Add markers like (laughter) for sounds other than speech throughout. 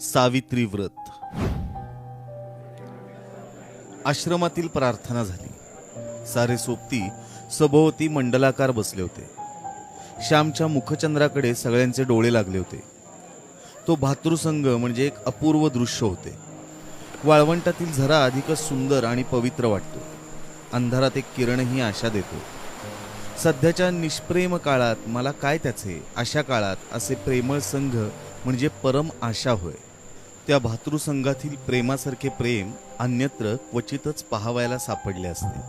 सावित्री व्रत. आश्रमातील प्रार्थना झाली. सारे सोबती सभोवती मंडलाकार बसले होते. श्यामच्या मुखचंद्राकडे सगळ्यांचे डोळे लागले होते. तो भातृसंघ म्हणजे एक अपूर्व दृश्य होते. वाळवंटातील झरा अधिकच सुंदर आणि पवित्र वाटतो. अंधारात एक किरणही आशा देतो. सध्याच्या निष्प्रेम काळात मला काय त्याचे अशा काळात असे प्रेमळ संघ म्हणजे परम आशा होय. त्या भातृसंघातील प्रेमासारखे प्रेम अन्यत्र क्वचितच पाहावयाला सापडले असते.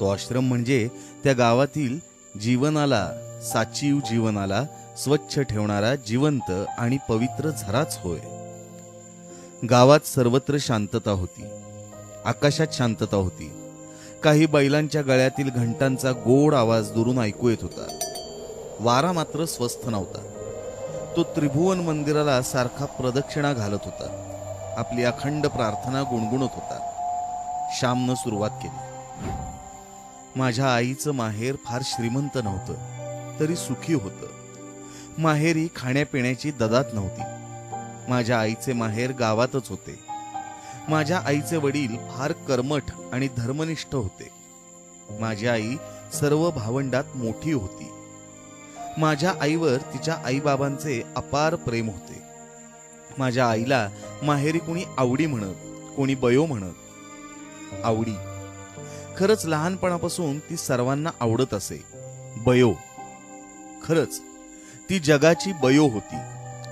तो आश्रम म्हणजे त्या गावातील जीवनाला साचीव जीवनाला स्वच्छ ठेवणारा जिवंत आणि पवित्र झराच होय. गावात सर्वत्र शांतता होती. आकाशात शांतता होती. काही बैलांच्या गळ्यातील घंटांचा गोड आवाज दुरून ऐकू येत होता. वारा मात्र स्वस्थ नव्हता. तो त्रिभुवन मंदिराला सारखा प्रदक्षिणा घालत होता. आपली अखंड प्रार्थना गुणगुणत होता. श्यामनं सुरुवात केली. माझ्या आईचं माहेर फार श्रीमंत नव्हतं तरी सुखी होतं. माहेरी खाण्यापिण्याची ददात नव्हती. माझ्या आईचे माहेर गावातच होते. माझ्या आईचे वडील फार कर्मठ आणि धर्मनिष्ठ होते. माझी आई सर्व भावंडात मोठी होती. माझ्या आईवर तिच्या आईबाबांचे अपार प्रेम होते. माझ्या आईला माहेरी कोणी आवडी म्हणत कोणी बयो म्हणत. आवडी. खरंच लहानपणापासून ती सर्वांना आवडत असे. बयो. खरंच ती जगाची बयो होती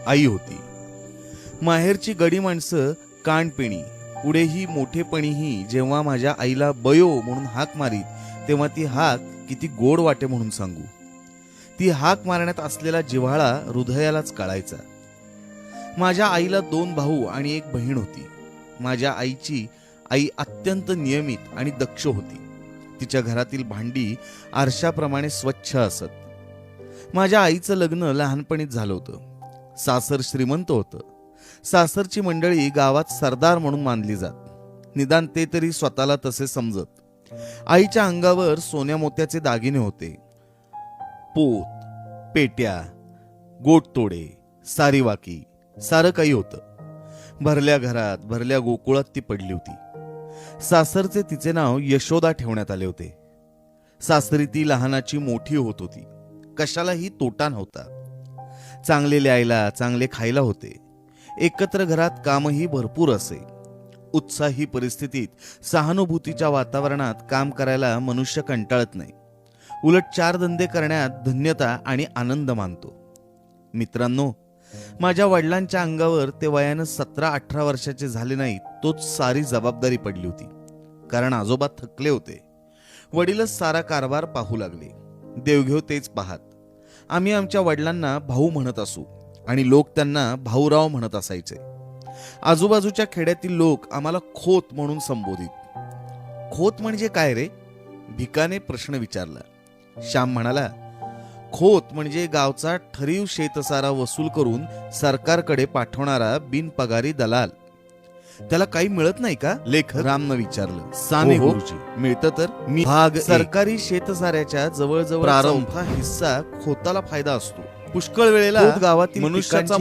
आई होती. माहेरची गडी माणसं कानपिणी. पुढेही मोठेपणीही जेव्हा माझ्या आईला बयो म्हणून हाक मारीत तेव्हा ती हाक किती गोड वाटे म्हणून सांगू. ती हाक मारण्यात असलेला जिव्हाळा हृदयालाच कळायचा. माझ्या आईला दोन भाऊ आणि एक बहीण होती. माझ्या आईची आई अत्यंत नियमित आणि दक्ष होती. तिच्या घरातील भांडी आरशाप्रमाणे स्वच्छ असत. माझ्या आईचं लग्न लहानपणीच झालं होतं. सासर श्रीमंत होतं. सासरची मंडळी गावात सरदार म्हणून मानली जात. निदान ते तरी स्वतःला तसे समजत. आईच्या अंगावर सोन्या मोत्याचे दागिने होते. पोत पेट्या गोटतोडे सारीवाकी सारं काही होतं. भरल्या घरात भरल्या गोकुळात ती पडली होती. सासरचे तिचे नाव यशोदा ठेवण्यात आले होते. सासरी ती लहानाची मोठी होत होती. कशालाही तोटा नव्हता. चांगले ल्यायला चांगले खायला होते. एकत्र घरात कामही भरपूर असे. उत्साही परिस्थितीत सहानुभूतीच्या वातावरणात काम करायला मनुष्य कंटाळत नाही. उलट चार धंदे करण्यात धन्यता आणि आनंद मानतो. मित्रांनो माझ्या वडिलांच्या अंगावर ते वयानं सतरा अठरा वर्षाचे झाले नाही तोच सारी जबाबदारी पडली होती. कारण आजोबा थकले होते. वडीलच सारा कारभार पाहू लागले. देवघेव तेच पाहात. आम्ही आमच्या वडिलांना भाऊ म्हणत असू आणि लोक त्यांना भाऊराव म्हणत असायचे. आजूबाजूच्या खेड्यातील लोक आम्हाला खोत म्हणून संबोधित. खोत म्हणजे काय रे? भिकाने प्रश्न विचारला. श्याम म्हणाला खोत म्हणजे गावचा ठरीव शेतसारा वसूल करून सरकारकडे पाठवणारा बिनपगारी दलाल त्याला काही मिळत नाही का लेख रामनं विचारलं साने. गुरुजी मिळतं तर मी भाग. सरकारी शेतसाऱ्याच्या जवळजवळ प्रारंभ. हिस्सा खोताला फायदा असतो पुष्कळ वेळेला गावातील मनुष्याचा.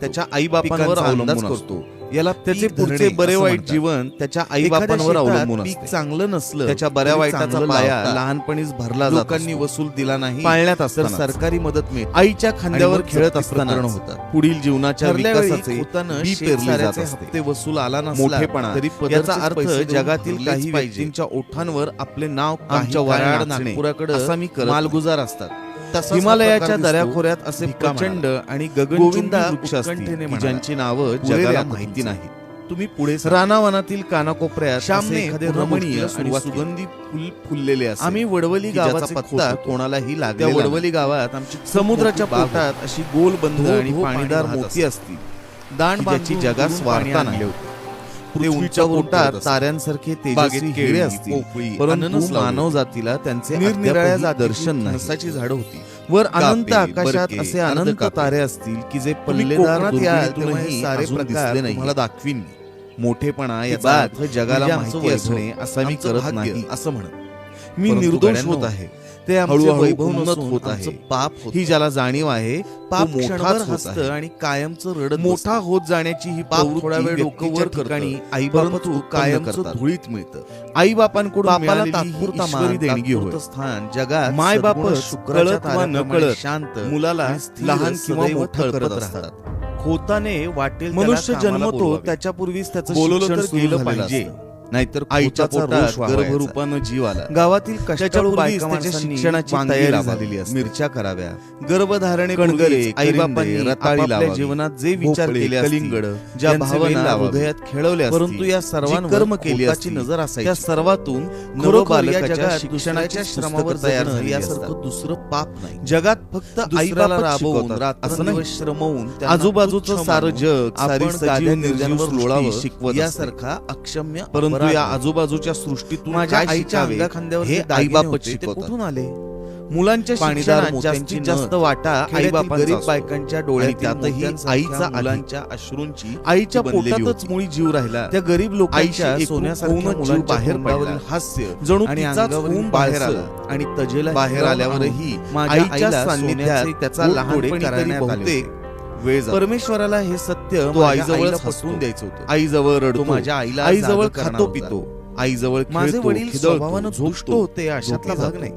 त्याच्या आईबापांवर अवलंबून अंदाज असतो. करतो याला त्याचे पुढचे बरे असं वाईट. जीवन त्याच्या आईबापांवर आईबापांवर अवलंबून. पीक चांगलं नसलं त्याच्या बऱ्या वाईटाचा पाया. लहानपणीच भरला लोकांनी. वसूल दिला नाही पाळण्यात असतानाच. सरकारी मदत मिळते आईच्या खांद्यावर खेळत असताना होतात पुढील जीवनाच्या विकासाचे खोतानं बी शेत पेरले जात साऱ्याचे असते हप्ते वसूल आला नसला तरी याचा अर्थ जगातील काही व्यक्तींच्या ओठांवर आपले नाव आमच्या वराड नागपुराकडे असा मी मालगुजार असतात हिमालयाच्या दऱ्याखोऱ्यात असे प्रचंड. आणि गोविंदा. ज्यांची नावं जगाला माहिती. नाहीत तुम्ही पुढे रानावनातील कानाकोपऱ्यात श्यामने असे एखादे रमणीय आणि. सुगंधी फुल फुललेले असते आम्ही वडवली गावाचे पत्ता. कोणालाही नाही. वडवली गावात आमची समुद्राच्या पोटात अशी गोल बंद धो- आणि पाणीदार मोती असते. वार्ता वार्ता नाही नाही. ते वरून पोटात. ताऱ्यांसारखे तेजस्वी हिरे असतील. परंतु मानव. जातीला त्यांचे निरनिराळ्या दर्शन नाही. फणसाची झाडं होती. वर अनंत आकाशात असे अनंत. तारे असतील की जे तुम्ही पल्लेदार कोकणात याल तेव्हा सारे प्रकार तुम्हाला दाखवीन मोठेपणा याचा जगाला माहिती असणे असा मी करत नाही असं म्हणत. मी निर्दोष होत आहे. ते पाप ही ज्याला जाणीव आहे पाप हसत आणि कायमचं रडत मोठा होत जाण्याची ही पाप थोडा वेळ डोकंवर ठिकाणी आई बाबा कायम धुळीत मिळतं. आई बापांकडून तात्पुरता देणगी होत स्थान जगात माय बाप कळत न कळत शांत मुलाला लहान किंवा मोठ करत राहतात. होताने वाटेल मनुष्य जन्मतो त्याच्यापूर्वीच त्याचं बोलवलं गेलं पाहिजे. नाहीतर आईच्या पोटात गर्भरूपानं जीव आला. गावातील कष्टाळू शिक्षणाची झालेली मिरच्या कराव्या. गर्भधारणे कणगरे आईबापांनी जीवनात जे विचार केले कलिंगड ज्या भावना हृदयात खेळवल्या परंतु या सर्वांनी कर्म केली नजर असायची. त्या सर्वातून नरोबालकाच्या शिक्षणाच्या श्रमावर तयार झाली यासारखं दुसरं पाप नाही. जगात फक्त आईला राबवून असं श्रमवून आजूबाजूचं सारं जग सारी निर्जन लोळावं शिकवत यासारखा अक्षम्य परंतु परंतु या आजूबाजूच्या सृष्टीतून माझ्या आईच्या अंगा खांद्यावर हे आईबापच कुठून आले? मुलांच्या पाणीदार मोत्यांची जास्त वाटा आईबापा गरीब बायकांच्या डोळ्यात त्यातही आईचा मुलांच्या अश्रूंची आईच्या पोटातच मुळी जीव राहिला. त्या गरीब लोकांच्या सोन्यासारख्या मुलांच्या बाहेर पडला? हास्य जणू आणि अंगावरून बाहेर आला. आणि तजेला बाहेर आल्यावरही आईच्या सान्निध्यात त्याचा लहान करण्यात आले वेळ परमेश्वराला हे सत्य आईजवळ फसवून द्यायचं होतं. आईजवळ रडतो. माझ्या आईला आईजवळ खातो पितो. आईजवळ माझे वडील स्वभावानं झोपतो. होते अशातला भाग नाही.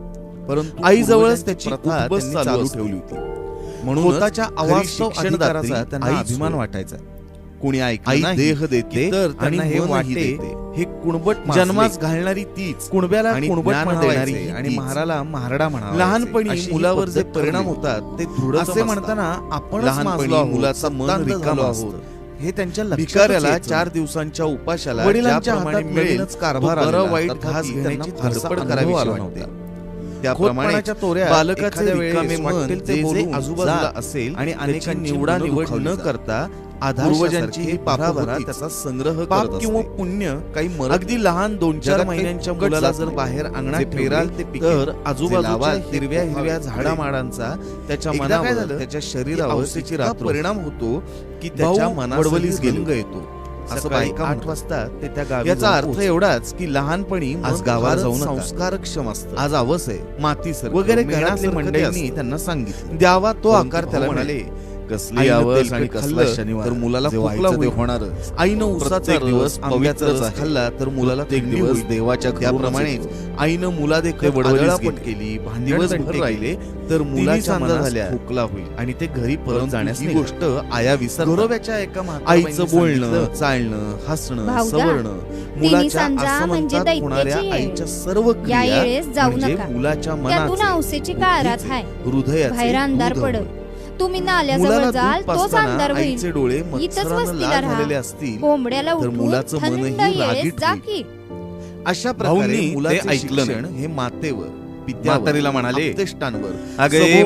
परंतु आईजवळच त्याची चालू ठेवली होती. म्हणून स्वतःच्या आवाज त्यांना अभिमान वाटायचा. कोणी आई देह देते तर त्यांना हे वाटते हे कुणबट जन्मास घालणारी तीच कुणब्याला कुणबट देणारी आणि महाराला महारडा म्हणा लहानपणी मुलावर जे परिणाम होतात ते दृढ असे म्हणताना आपण लहानपणी मुलाचा मन रिकाम आहोत हे त्यांच्या भिकाऱ्याला चार दिवसांच्या उपाशाला वडिलांच्या हातात मिळेलच कारभार बरं वाईट घास घेण्याची धडपड करावी वाटते तोऱ्या बालकाचे रिकामे मन जे आजूबाजूला असेल आणि अनेकांची निवडा निवड न करता पूर्वजांची पाराभरा त्याचा संग्रह किंवा पुण्य काही अगदी लहान दोन चार महिन्यांच्या मुलाला जर बाहेर अंगणात पेराल ते तर आजूबाजूला हिरव्या हिरव्या झाडामाडांचा त्याच्या मनावर त्याच्या शरीरावर त्याची परिणाम होतो. की त्याच्या मनावलीस गेलंग येतो असं बायका आठ वाजता ते त्या गावी याचा अर्थ एवढाच की लहानपणी आज गावात जाऊन संस्कारक्षम असत. आज आवस आहे. माती सर वगैरे घरातले मंडळी त्यांना सांगितलं. द्यावा तो आकार त्याला म्हणाले कसली आवाज आणि कसला शनिवार तर मुलाला खोकला होणार आईनं उसाचा दिवस आंब्याचा खाल्ला तर मुलाला ते दिवस देवाच्या त्याप्रमाणे आईनं मुला देखील पण केली भांडीवच राहिले. तर मुलाच्या मनात झाल्या. खोकला होईल. आणि ते घरी परत जाण्यास गोष्ट आया विसरव्याच्या एका आईचं बोलणं चालणं हसणं सवरणं मुलाच्या असं होणाऱ्या आईच्या सर्व क्रिया म्हणजे मुलाच्या मनात हृदयाचे हृदय पडत तुम्ही नाल्याजवळ जाल तोच अंधार होईल. डोळे इथंच मस्तीला मत्सरानं राहा. असतील. कोंबड्याला तर मुलाचं थंड मनही जा की. अशा प्रकारे मुलाचे ऐकलं शिक्षण हे मातेवर म्हातारीला म्हणाले अगं ए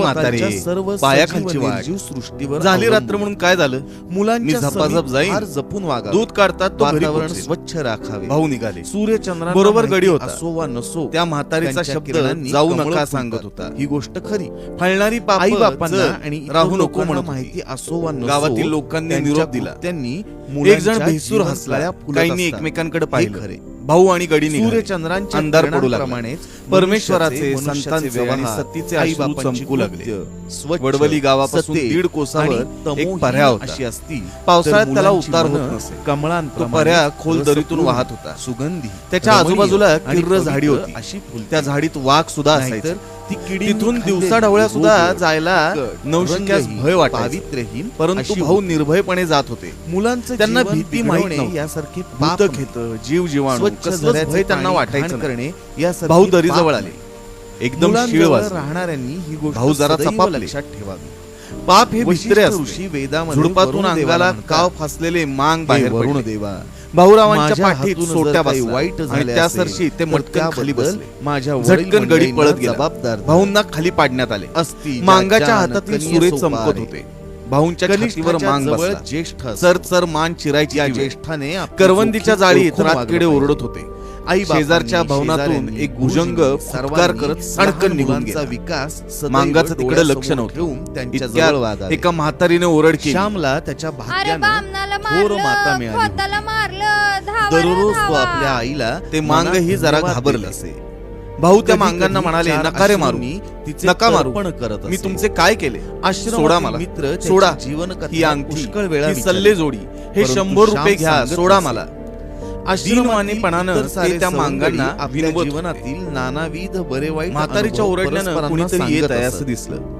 पायाखालची सृष्टीवर झाली रात्र म्हणून काय झालं? मुलांनी झपाझप जाईल जपून वागा दूध काढतात वातावरण स्वच्छ राखावे. भाऊ निघाले. सूर्यचंद्र बरोबर गडी होता. असो वा नसो त्या म्हातारीचा शब्द जाऊ नका सांगत होता. ही गोष्ट खरी. फळणारी आई बापांना आणि राहू नको म्हणून माहिती असो वा गावातील लोकांनी निरोप दिला. त्यांनी एक जण भेसूर हसला काहींनी एकमेकांकडे पाहिलं. खरे. भाऊ आणि गडी सूर्यचंद्रांचे अंधार पडू लागल्याप्रमाणेच परमेश्वराचे संतांचे आणि सत्तीचे आई चमकू लागले वडवली गावापासून दीड कोसावर एक पर्या अशी असती. पावसाळ्यात त्याला उतार होत नसे. कमळांत तो पर्या खोल दरीतून वाहत होता. सुगंधी त्याच्या आजूबाजूला किर्र झाडी होती. अशी त्या झाडीत वाघ सुद्धा असायचं तिथून दिवसा ढवळ्या सुद्धा जायला नवशिक्यास भय वाटावीत राहील परंतु भाऊ निर्भयपणे जात होते. मुलांचं त्यांना भीती माहिती यासारखे पाप घेत जीव जीवाणू त्यांना वाटायचं करणे या भाऊ दरी जवळ आले. एकदम राहणाऱ्यांनी ही गोष्ट भाऊ जरा लक्षात ठेवावी. पाप हे भित्रे ऋषी वेदामध्ये अंगाला काव फासलेले मांग बाहेर देवा भाऊरावांच्या पाठीत सोट्या वाईट आणि त्या सरशी ते मटकन खाली बसले. माझ्या झटकन गडी पळत गेला. भाऊंना खाली पाडण्यात आले. असती मांगाच्या हातातील सुरे चमकत होते. भाऊंच्या कनिष्ठीवर मांग ज्येष्ठ सर सर मान चिरायची ज्येष्ठाने करवंदीच्या जाळीत रातकिडे ओरडत होते. आई शेजारच्या भवनातून एक भुजंग फटकार करत सडकन निघून गेला. विकास मांगाच तिकडे लक्ष नव्हतं. त्यांच्या एका म्हातारीने ओरड केली. श्यामला त्याच्या भाग्याने थोर माता मिळाली. दररोज तो आपल्या आईला ते मांग मांगही जरा घाबरलं असे भाऊ त्या मांगांना म्हणाले नकारे मारू. तिचे नका मारू. पण करत मी तुमचे काय केले? आश्रम सोडा मला. मित्र सोडा. जीवन ही अंग पुष्कळ वेळा सल्ले जोडी हे शंभर रुपये घ्या सोडा मला. अश्लीलमानेपणानं ते त्या मांगांना जीवनातील नानाविध बरे म्हातारीच्या ओरडल्यानं येत आहे असं दिसलं.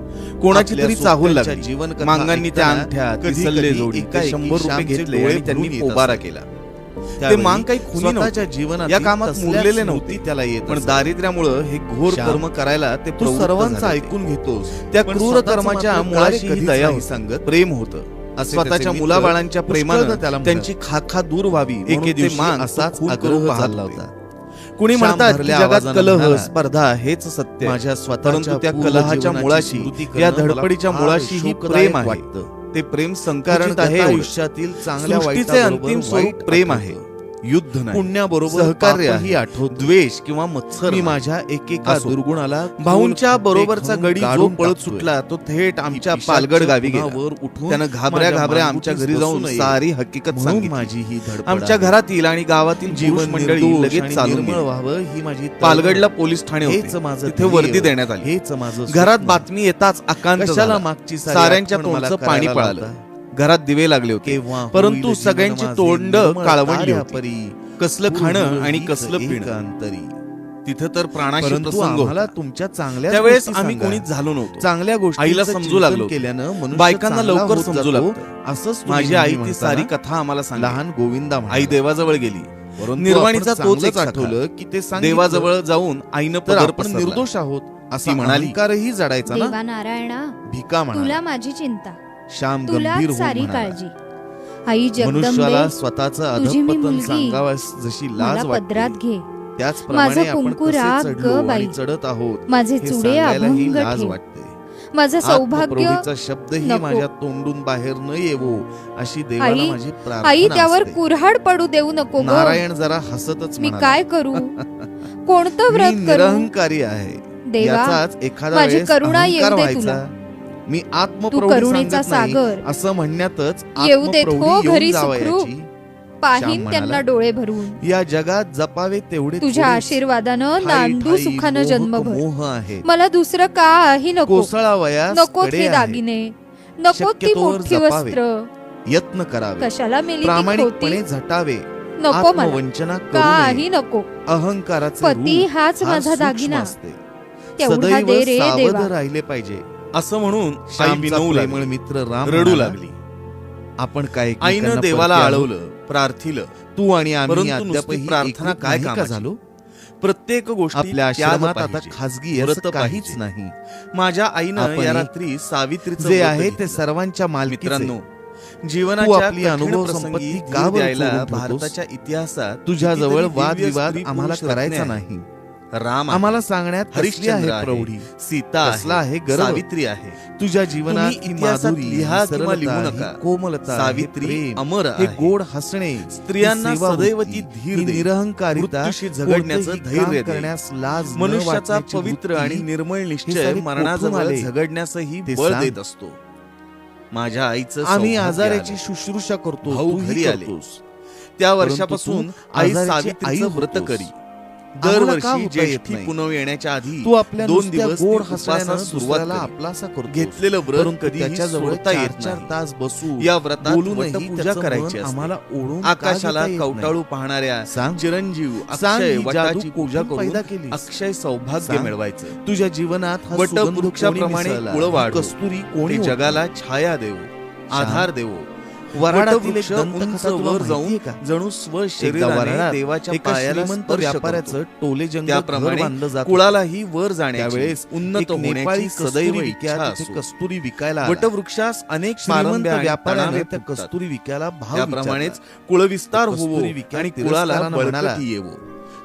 कोणाची तरी चाहूल जीवन मांगांनी त्या अंगठ्या जोडी शंभर रुपये घेतले आणि त्यांनी उभारा केला. ते मांग काही खुनाच्या जीवनात या कामात मुरलेले नव्हती. त्याला येत पण दारिद्र्यामुळं हे घोर कर्म करायला ते सर्वांचा ऐकून घेतोस. त्या क्रूर कर्माच्या मुळाशी दया सांगत. प्रेम होतं. स्वतःच्या मुलाबाळांच्या प्रेमानं त्यांची खाखा दूर व्हावी एके दिवशी असाच होता. कुणी म्हणतात जगात कलह स्पर्धा हेच सत्य. माझ्या स्वतःच्या त्या कलहाच्या मुळाशी या धडपडीच्या मुळाशी ही प्रेम आहे. ते प्रेम संकारण आहे आयुष्यातील चांगल्या अंतिम स्वरूप प्रेम आहे. युद्ध नाही. पुण्याबरोबर सहकार्य ही आठवत. द्वेष किंवा मत्सर मी माझ्या एकेका दुर्गुणाला भाऊंच्या बरोबरचा गडी जो पळत सुटला तो थेट आमच्या पालगड गावी वर उठून त्यानं घाबऱ्या घाबऱ्या आमच्या घरी जाऊन सारी हकीकत माझी ही आमच्या घरातील आणि गावातील जीवन मंडळी लगेच चालू व्हावं ही माझी पालगडला पोलीस ठाणे हेच माझं तिथे वर्दी देण्यात आली. हेच माझं घरात बातमी येताच आकांक्षाला मागची साऱ्यांच्या तोंडाचं पाणी पळालं. घरात दिवे लागले होते. परंतु सगळ्यांची तोंड काळवंडी परी कसलं खाणं आणि कसलं पिणं. तिथं तर प्राणाशी प्रसंग तुमच्या चांगल्या त्यावेळेस आम्ही कोणी झालो नव्हतो. चांगल्या गोष्टी आईला समजू लागलो केल्यानं बायकांना लवकर समजू लागलो असंच माझी आई ती सारी कथा आम्हाला सांग लहान गोविंदा आई देवाजवळ गेली. निर्वाणीचा तोच आठवलं की ते देवाजवळ जाऊन आईनं तर आपण निर्दोष आहोत. असं म्हणाली कारही जडायचा ना? नारायणा भिका म्हणा तुला माझी चिंता. श्याम गंभीर सारी काळजी. आई मनुष्याला स्वतःच सांगावास जशी लाज पदरात घे. त्याचप्रमाणे आपण चढत आहोत माझे चुडे अभंग लाज वाटते. माझं सौभाग्य शब्दही माझ्या तोंडून बाहेर न येवो अशी देवाला माझी आई त्यावर कुऱ्हाड पडू देऊ नको नारायण जरा हसतच मी काय करू? कोणतं (laughs) व्रत निरहंकारी आहे. देवाच एखादा माझी करुणा येऊ दे तुला. मी आत्म सांगत सागर. असं म्हणण्यातच येऊ देत हो घरी सुखरूप. पाहिन त्यांना डोळे भरून. या जगात जपावे तेवढे तुझ्या आशीर्वादानं नांदू सुखानं जन्म मोह आहे. मला दुसरं काही नको. कोसळावया नको ते दागिने. नको ती मोठी वस्त्र. यत्न करावे. कशाला मी प्रामाणिकपणे झटावे. नको वंचना काही नको. अहंकाराचा पती हाच माझा दागिना. असते. सदैव राहिले पाहिजे. असं म्हणून मित्र राम रडू लागली. आपण काय आईनं देवाला आळवलं प्रार्थिल तू आणि आम्ही प्रार्थना काय का झालो प्रत्येक गोष्ट आपल्या आश्रमात आता खासगी काहीच नाही. माझ्या आईनं या रात्री सावित्री जे आहे ते सर्वांच्या मालमित्रांनो जीवनाच्या आपली अनुभव संपत्ती का द्यायला भारताच्या इतिहासात तुझ्या जवळ वादविवाद आम्हाला करायचा नाही. राम आम्हाला सांगण्यात हरिश्चंद्र आहे प्रौढी? सीता असला आहे सावित्री आहे. तुझ्या जीवनात लिहा किंवा लिहू नका. कोमलता सावित्री अमर हे गोड हसणे स्त्रियांना सदैव ती धीर निरहंकारिता झगडण्याचं धैर्य करण्यास लाज मनुष्याचा पवित्र आणि निर्मळ निश्चय मरणाजवळ झगडण्यासही बळ देत असतो. माझ्या आईचं आम्ही आजाराची शुश्रूषा करतो घरी आले. त्या वर्षापासून आई सावित्रीचं व्रत करी. दरवर्षी ज्येष्ठी पुनव येण्याच्या आधी तू आपल्या दोन दिवस गोड हसण्याला सुरुवात आपलासा करून घेतलेलं व्रत कधी सोडता येत चार तास बसू. या व्रतात पूजा करायची आम्हाला ओढून आकाशाला कवटाळू पाहणाऱ्या सांग. चिरंजीव अक्षय वटाची पूजा करून अक्षय सौभाग्य मिळवायचं. तुझ्या जीवनात वट वृक्षाप्रमाणे कुळवाड कस्तुरी कोणी जगाला छाया देऊ आधार देवो. वर जणू स्व कुळालाही वर उन्नत नेपाळी सदैव कस्तुरी विकायला वटवृक्षास अनेक श्रीमंत व्यापाऱ्याने त्या कस्तुरी विकायला भाव त्याप्रमाणेच कुळविस्तार होवो आणि कुळाला येवो.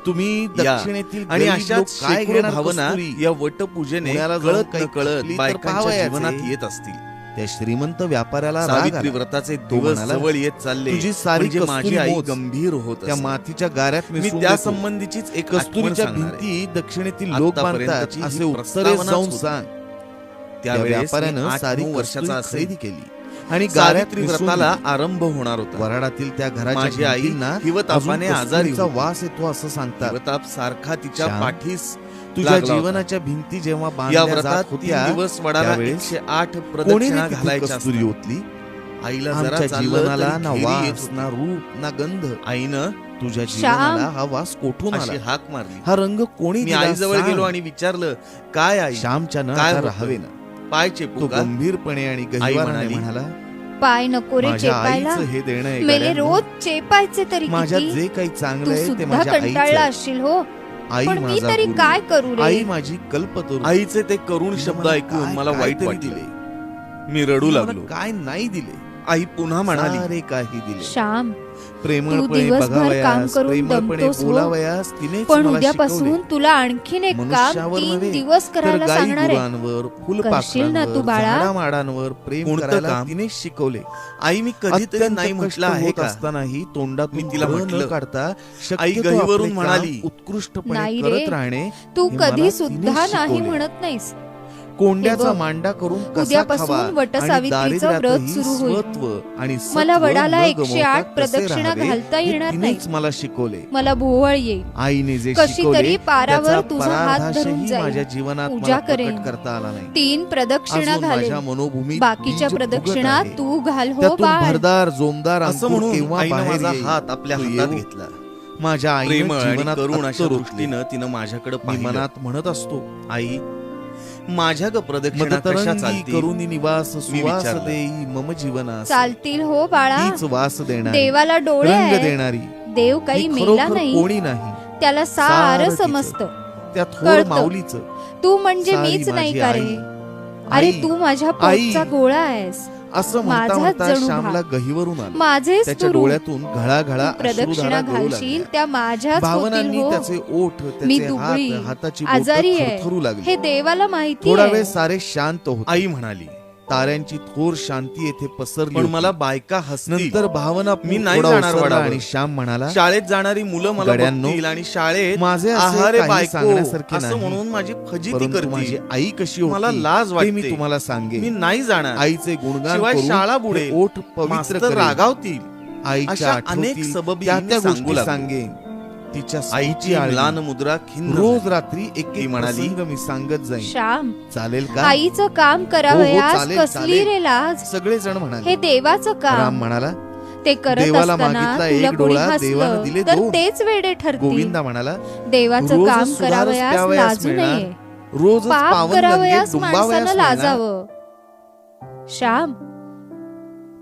तुम्ही दक्षिणेतील आणि अशाच काय भावना या वटपूजेने कळत कळत बायकांच्या जीवनात येत असतील. त्या श्रीमंत व्यापाऱ्याला सावित्री व्रताचे दिवस जवळ येत चालले तुझी सारी म्हणजे माझी आई गंभीर होत त्या मातीच्या गाऱ्यात मी त्या संबंधीचीच एक कस्तुरीच्या भिंती दक्षिणेतील लोक बांधतात असे उत्तरे जाऊन सांग. त्या व्यापाऱ्यानं सारी वर्षाचा खरेदी केली आणि गाऱ्यात्री व्रताला आरंभ होणार होता. वराडातील त्या घराची आई हिवतापाने आजारीचा वास येतो असं सांगतात. सारखा तिच्या पाठीस तुझ्या. जीवनाच्या भिंती जेव्हा बांधल्या जात होत्या दिवस एकशे आठ प्रदक्षिणा घालायच्या कस्तुरी. ओतली आईला जरा जीवनाला ना वास. ना रूप ना गंध आईनं तुझ्या. जीवनाला हा वास कोठून आला हाक मारली हा रंग कोणी आईजवळ. गेलो आणि विचारलं काय आई श्यामच्या न काय? राहावे ना पाय चेपू गंभीरपणे आणि गहिवाराने म्हणाली, पाय नको रे माझ्या चेपायला आईचं हे देणं आहे मेले. रोज चेपायचे तरी माझ्यात किती जे काही चांगलं आहे ते माझ्या आईचं कंटाळला. असशील हो आई मी माझा तरी गुरु. काय करू रे? आई माझी कल्पतरू आईचे ते करुण शब्द मला ऐकून काय- मला काय वाईट तरी वाटले. दिले. मी रडू मला लागलो. काय नाही दिले. आई पुन्हा म्हणाली सारे काही दिले श्याम प्रेमळपणे बघावयास, प्रेमळपणे हो. बोलावयास तिनेच पण उद्यापासून. तुला आणखीन एक काम तीन दिवस करायला सांगणार आहे करशील ना तू बाळा? झाडामाडांवर प्रेम करायला? तिनेच शिकवले आई मी कधीतरी नाही म्हटलं आहे का असतानाही तोंडातून मी तिला म्हटलं. काढता आई गहिवरून म्हणाली, उत्कृष्टपणे करत राहणे तू कधी सुद्धा नाही. म्हणत नाहीस कोंड्याचा मांडा करून कसा उद्यापासून खावा व्रत सुरू होईल. आणि मला वडाला एकशे आठ प्रदक्षिणा घालता हे येणार तिनेच नाही. मला शिकवले मला भोवळ येईल आईने जे कशी तरी पारावर तुझा हात धरून. माझ्या जीवनात पूजा मला प्रकट करेन. करता आला नाही तीन प्रदक्षिणा घालेल मनोभूमीत बाकीच्या प्रदक्षिणा. तू घाल हो भरदार जोमदार असं म्हणून केव्हा माझा? हात आपल्या हातात. घेतला माझ्या जीवनात करुण अशा दृष्टीनं तिनं माझ्याकडे मनात म्हणत असतो आई माझ्या ग प्रदक्षिणा कशा चालतील? करुणी निवास सुवास विचारलं. देई मम जीवना चालतील हो बाळा. वास देणारी. देवाला डोळे रंग आहेत. देणारी. देव काही मेला खरोखर नाही. कोणी नाही. त्याला सार सारं तिचं. समजत. त्या थोर कळतं. माऊलीच. तू म्हणजे सारी मीच नाही माझी का रे? आई. अरे आई, तू माझ्या आई. पोटचा गोळा आहेस. असं म्हणता श्यामला. गहिवरून आला. त्याच्या. डोळ्यातून घळा घळा तू प्रदक्षिणा घालशील त्या माझ्याच होतील भावनांनी हो. त्याचे ओठ मी त्याचे हात हाताची आजारी हे देवाला माहिती थोडा वेळ सारे शांत होते. आई म्हणाली ताऱ्यांची थोर शांती येथे पसरली पण होती. मला बायका हसतील नंतर भावना मी नाही थोडा जाणार ओसरला वडावर. आणि श्याम म्हणाला शाळेत जाणारी मुलं मला गड्यांनो, बघतील आणि शाळेत माझे असे आहारे काही बायको सांगण्यासारखे असं नाही. म्हणून माझी फजिती परंतु माझी आई कशी होती मला लाज ते मी वाटते. तुम्हाला मी सांगेन नाही जाणार आईचे गुणगान शिवाय करून शाळा बुडेल. ओठ पवित्र मास्तर करेन. रागावतील आईच्या अशा अनेक सबबी त्या मी त्या सांगू गोष्टी लागलो. सांगेन तिच्या आईची. म्लान मुद्रा खिन्न रोज. रात्री एक म्हणाली, मी सांगत जाईन श्याम चालेल का आईचं काम हो, हो, करावयास चालेल, कसली. रे लाज सगळे जण म्हणाले हे देवाचं राम काम म्हणाला ते करत देवाला असताना मागितला तुला एक डोळा, देवानं हसलं दिले तर. तेच वेडे ठरतील गोविंदा म्हणाला देवाचं काम करावयास लाजू. नये रोज पाप पावन करावयास माणसानं. लाजावं श्याम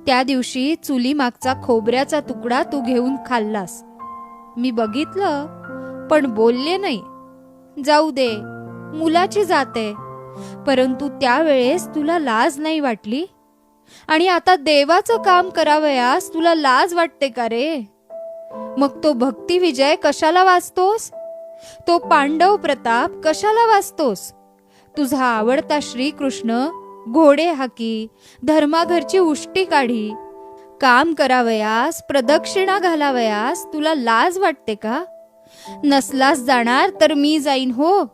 त्या दिवशी चुली मागचा खोबऱ्याचा तुकडा तू घेऊन खाल्लास मी बघितलं पण बोलले नाही. जाऊ दे मुलाची जाते. परंतु त्यावेळेस तुला लाज नाही वाटली? आणि आता देवाचं काम करावयास तुला लाज वाटते का रे? मग तो भक्ती विजय कशाला वाचतोस? तो पांडव प्रताप कशाला वाचतोस? तुझा आवडता श्रीकृष्ण घोडे हाकी धर्माघरची उष्टी काढी काम करावयास प्रदक्षिणा घालावयास तुला लाज वाटते का? नसलास जाणार तर मी जाईन हो.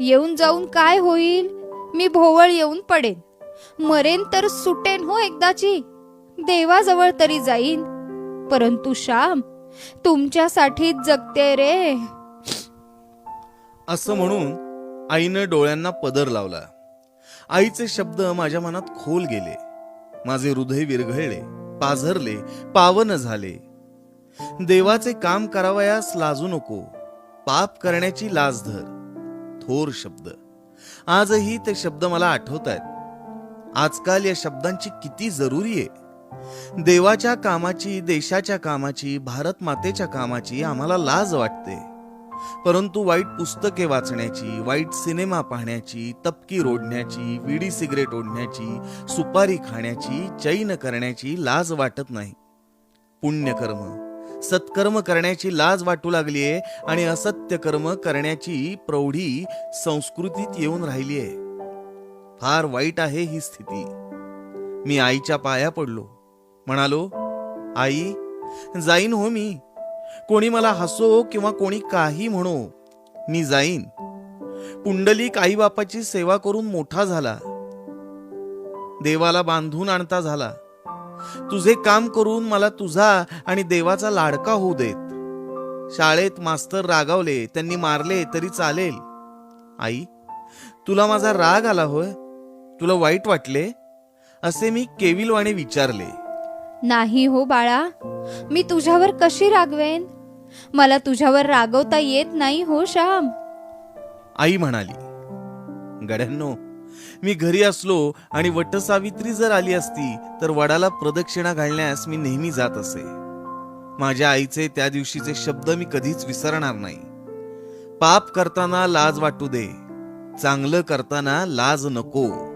येऊन जाऊन काय होईल? मी भोवळ येऊन पडेन. मरेन तर सुटेन हो एकदाची. देवाजवळ तरी जाईन. परंतु श्याम तुमच्यासाठीच जगते रे. असं म्हणून आईनं डोळ्यांना पदर लावला. आईचे शब्द माझ्या मनात खोल गेले. माझे हृदय विरघळले. पाझरले पावन झाले. देवाचे काम करावयास लाजू नको पाप करण्याची लाज धर थोर शब्द. आजही ते शब्द मला आठवत आहेत आजकाल या शब्दांची किती जरुरी आहे. देवाच्या कामाची देशाच्या कामाची भारत मातेच्या कामाची आम्हाला लाज वाटते. परंतु वाईट पुस्तके वाचण्याची वाईट सिनेमा पाहण्याची तपकी रोडण्याची विडी सिगरेट ओढण्याची सुपारी खाण्याची चैन करण्याची लाज वाटत नाही. पुण्यकर्म. सत्कर्म करण्याची लाज वाटू लागलीये आणि असत्य कर्म करण्याची प्रौढी संस्कृतीत येऊन राहिलीये. फार वाईट आहे ही स्थिती. मी आईच्या पाया पडलो. म्हणालो आई जाईन हो मी. कोणी मला हसो किंवा कोणी काही म्हणो मी जाईन. पुंडलिक आई बापाची सेवा करून मोठा झाला. देवाला बांधून आणता झाला. तुझे काम करून मला तुझा आणि देवाचा लाडका होऊ देत. शाळेत मास्तर रागावले त्यांनी मारले तरी चालेल. आई तुला माझा राग आला होय? तुला वाईट वाटले? असे मी केविलवाणे विचारले. नाही हो बाळा. मी तुझ्यावर कशी रागवेन? मला तुझ्यावर रागवता येत नाही हो श्याम. आई म्हणाली गड्यांनो मी घरी असलो आणि वटसावित्री जर आली असती तर वडाला प्रदक्षिणा घालण्यास मी नेहमी जात असे. माझ्या आईचे त्या दिवशीचे शब्द मी कधीच विसरणार नाही. पाप करताना लाज वाटू दे. चांगलं करताना लाज नको.